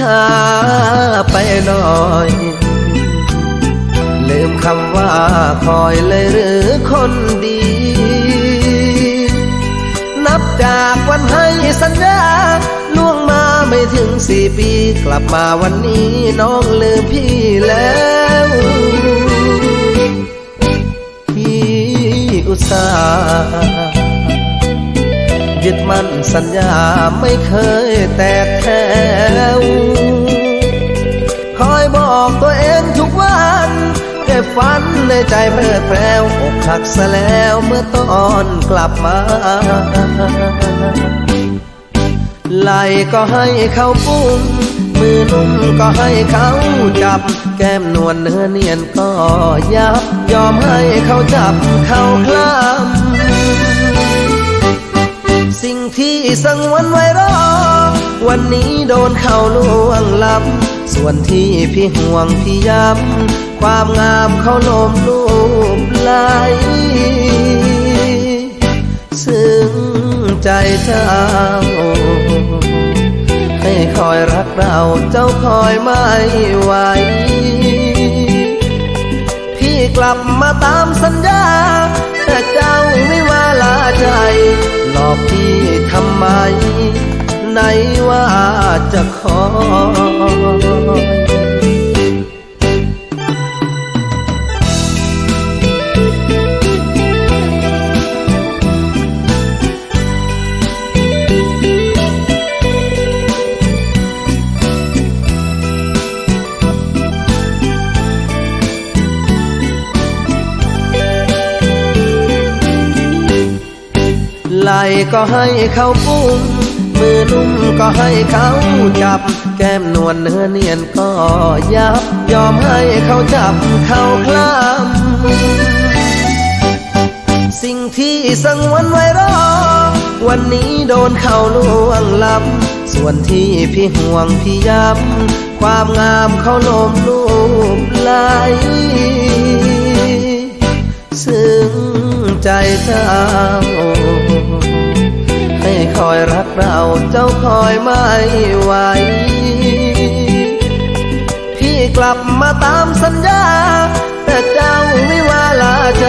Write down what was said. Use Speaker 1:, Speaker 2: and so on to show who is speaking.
Speaker 1: ช้าไปหน่อย ลืมคำว่าคอยเลยหรือคนดี นับจากวันให้สัญญาล่วงมาไม่ถึงสี่ปี กลับมาวันนี้น้องลืมพี่แล้ว ยึดมั่นสัญญาไม่เคยแตกแถวคอยบอกตัวเองทุกวันเก็บฝันในใจเพลิดเพลวอกหักซะแล้วเมื่อตอนกลับมาไหลก็ให้เขาปุ้มมือนุ่มก็ให้เขาจับ แก้มนวลเนื้อเนียนก็ยับ ยอมให้เขาจับเขาคลำ สงที่สังวนไว้รอ วันนี้โดนเขาล่วงล้ำส่วนที่พี่ห่วงพี่ย้ำความงามเขาโลมลูบไหลซึ้งใจเจ้า ให้คอยรักเราเจ้าคอยไม่ไหวพี่กลับมาตามสัญญา แต่เจ้าไม่มาลาใจ หลอกพี่ำไม ไหนว่าจะขอ ก็ให้เขาปุ้มมือนุ่มก็ให้เขาจับ แก้มนวลเนื้อเนียนก็ยับ ยอมให้เขาจับเขาคลำสิ่งที่สังวนไว้รอ วันนี้โดนเขาล่วงล้ำส่วนที่พี่ห่วงพี่ย้ำความงามเขาโลมลูบไหลซึ้งใจเจ้าให้คอ เราเจ้าคอยไม่ไหว พี่กลับมาตามสัญญา แต่เจ้าไม่ว่าลาใจ